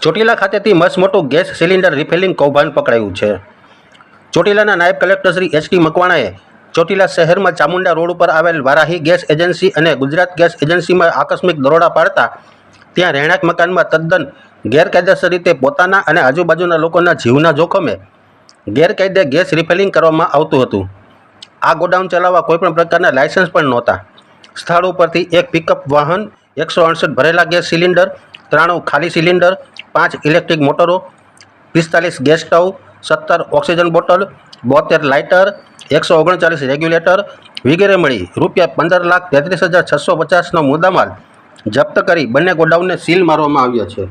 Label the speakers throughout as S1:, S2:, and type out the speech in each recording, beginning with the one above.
S1: ચોટીલા ખાતેથી મસમોટું gas cylinder refilling કૌભાંડ પકડાયું છે. ચોટીલાના નાયબ કલેક્ટર શ્રી એચ ટી મકવાણાએ ચોટીલા શહેરમાં ચામુંડા રોડ ઉપર આવેલ વારાહી ગેસ એજન્સી અને ગુજરાત ગેસ એજન્સીમાં આકસ્મિક દરોડા પાડતા ત્યાં રહેણાંક મકાનમાં તદ્દન ગેરકાયદેસર રીતે પોતાના અને આજુબાજુના લોકોના જીવના જોખમે ગેરકાયદે ગેસ રિફિલિંગ કરવામાં આવતું હતું. આ ગોડાઉન ચલાવવા કોઈપણ પ્રકારના લાયસન્સ પણ નહોતા. સ્થળ ઉપરથી એક પિકઅપ વાહન, એકસો અડસઠ ભરેલા ગેસ સિલિન્ડર, ત્રાણું ખાલી સિલિન્ડર પાંચ ઇલેક્ટ્રિક મોટરો, પિસ્તાલીસ ગેસ સ્ટવ, સત્તર ઓક્સિજન બોટલ, બોતેર લાઇટર, એકસો ઓગણચાલીસ રેગ્યુલેટર વગેરે મળી. રૂપિયા પંદર લાખ તેત્રીસ હજાર છસો પચાસનો મુદ્દામાલ જપ્ત કરી બંને ગોડાઉનને સીલ મારવામાં આવ્યા છે.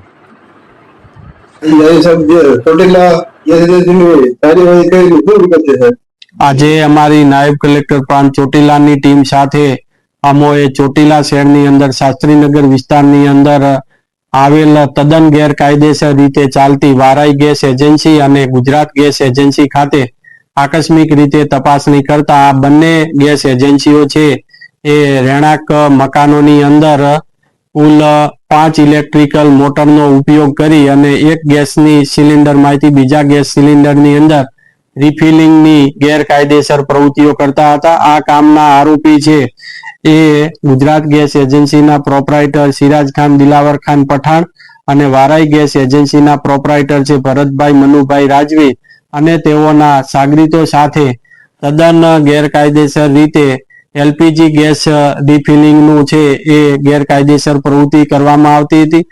S2: આજે અમારી નાયબ કલેક્ટર પ્રાંત ચોટીલાની ટીમ સાથે અમોએ ચોટીલા શહેરની અંદર શાસ્ત્રીનગર વિસ્તારની અંદર આવેલ તદ્દન ગેરકાયદેસર રીતે ચાલતી વારાઈ ગેસ એજન્સી અને ગુજરાત ગેસ એજન્સી ખાતે આકસ્મિક રીતે તપાસણી કરતા આ બંને ગેસ એજન્સીઓ છે એ રહેણાંક મકાનોની અંદર કુલ પાંચ ઇલેક્ટ્રિકલ મોટરનો ઉપયોગ કરી અને એક ગેસની સિલિન્ડરમાંથી બીજા ગેસ સિલિન્ડરની અંદર રિફિલિંગની ગેરકાયદેસર પ્રવૃત્તિઓ કરતા હતા. આ કામના આરોપી છે એ ગુજરાત ગેસ એજન્સીના પ્રોપરાઇટર સિરાજ ખાન, દિલાવર ખાન પઠાણ અને વારાઈ ગેસ એજન્સીના પ્રોપરાઇટર છે ભરતભાઈ મનુભાઈ રાજવી અને તેઓના સાગરીતો સાથે તદ્દન ગેરકાયદેસર રીતે એલપીજી ગેસ રિફિલિંગનું છે એ ગેરકાયદેસર પ્રવૃત્તિ કરવામાં આવતી હતી.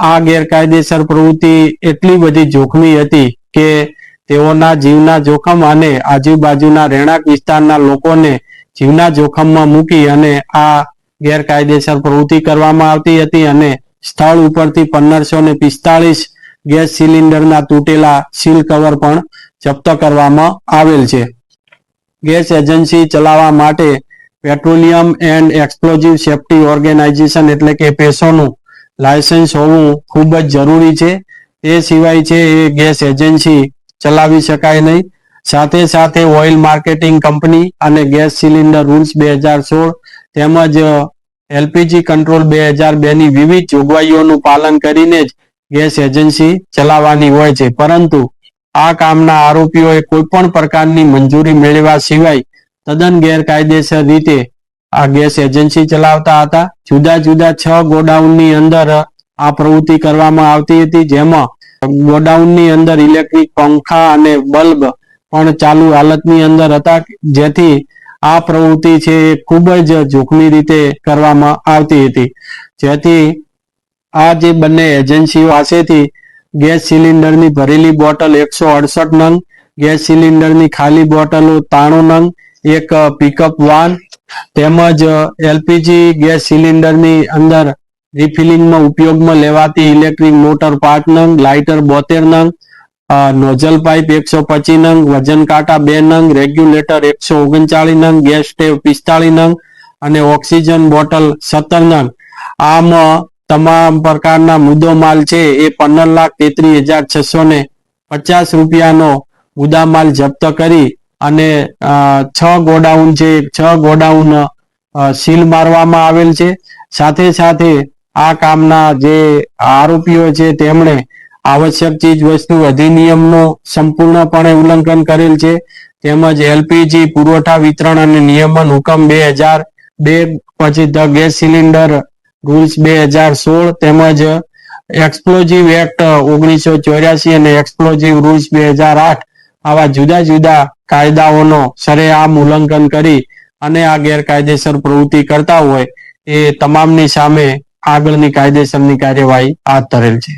S2: આ ગેરકાયદેસર પ્રવૃત્તિ એટલી બધી જોખમી હતી કે તેઓના જીવના જોખમ અને આજુબાજુના રહેણાંક વિસ્તારના લોકોને જીવના જોખમમાં મૂકી અને આ ગેરકાયદેસર પ્રવૃત્તિ કરવામાં આવતી હતી અને સ્થળ ઉપરથી પંદરસો ને પિસ્તાળીસ ગેસ સિલિન્ડરના તૂટેલા સીલ કવર પણ જપ્ત કરવામાં આવેલ છે. ગેસ એજન્સી ચલાવવા માટે petroleum and explosive safety organization એટલે કે પેસોનું લાયસન્સ હોવું ખૂબ જ જરૂરી છે. તે સિવાય છે એ ગેસ એજન્સી ચલાવી શકાય નહીં. સાથે સાથે ઓઇલ માર્કેટિંગ કંપની અને ગેસ સિલિન્ડર રૂલ્સ બે હજાર સોળ તેમજ એલપીજી કંટ્રોલ બે હજાર બે ની વિવિધ જોગવાઈઓનું પાલન કરીને જ ગેસ એજન્સી ચલાવવાની હોય છે. પરંતુ આ કામના આરોપીઓએ કોઈ પણ પ્રકારની મંજૂરી મેળવ્યા સિવાય તદ્દન ગેરકાયદેસર રીતે આ ગેસ એજન્સી ચલાવતા હતા. જુદા જુદા છ ગોડાઉનની અંદર આ પ્રવૃત્તિ કરવામાં આવતી હતી, જેમાં ગોડાઉનની અંદર ઇલેક્ટ્રિક પંખા અને બલ્બ પણ ચાલુ હાલતની અંદર હતા, જેથી આ પ્રવૃત્તિ છે એ ખૂબ જ જોખમી રીતે કરવામાં આવતી હતી. જેથી આ જે બંને એજન્સીઓ પાસેથી ગેસ સિલિન્ડરની ભરેલી બોટલ એકસો અડસઠ નંગ, ગેસ સિલિન્ડરની ખાલી બોટલો તાણું નંગ, એક પિકઅપ વાન, તેમજ એલપીજી ગેસ સિલિન્ડરની અંદર રિફિલિંગમાં ઉપયોગમાં લેવાતી ઇલેક્ટ્રિક મોટર પાંચ નંગ લાઇટર બોતેર નંગ નોઝલ પાઇપ એકસો પચીસ નંગ, વજન કાંટા બે નંગ, રેગ્યુલેટર એકસો ઓગણચાળીસ નંગ, ગેસ સ્ટેવ પિસ્તાળીસ નંગ અને ઓક્સિજન બોટલ સત્તર નંગ. આમ તમામ પ્રકારના મુદ્દો માલ છે, એ પંદર લાખ તેત્રીસ હજાર છસો ને પચાસ રૂપિયાનો મુદ્દામાલ જપ્ત કરી અને છ ગોડાઉન છે, છ ગોડાઉન સીલ મારવામાં આવેલ છે. સાથે સાથે આ કામના જે આરોપીઓ છે તેમણે આવશ્યક ચીજ વસ્તુ અધિનિયમનું સંપૂર્ણપણે ઉલ્લંઘન કરેલ છે. તેમજ એલપીજી પુરવઠા વિતરણ અને નિયમન હુકમ બે હજાર બે પછી ધ ગેસ સિલિન્ડર રૂલ્સ બે હજાર સોળ તેમજ એક્સપ્લોઝિવ એક્ટ ઓગણીસો ચોર્યાસી અને એક્સપ્લોઝિવ રૂલ્સ બે હજાર આઠ આવા જુદા જુદા કાયદાઓનો સરેઆમ ઉલ્લંઘન કરી અને આ ગેરકાયદેસર પ્રવૃત્તિ કરતા હોય એ તમામની સામે આગળની કાયદેસરની કાર્યવાહી હાથ ધરેલ છે.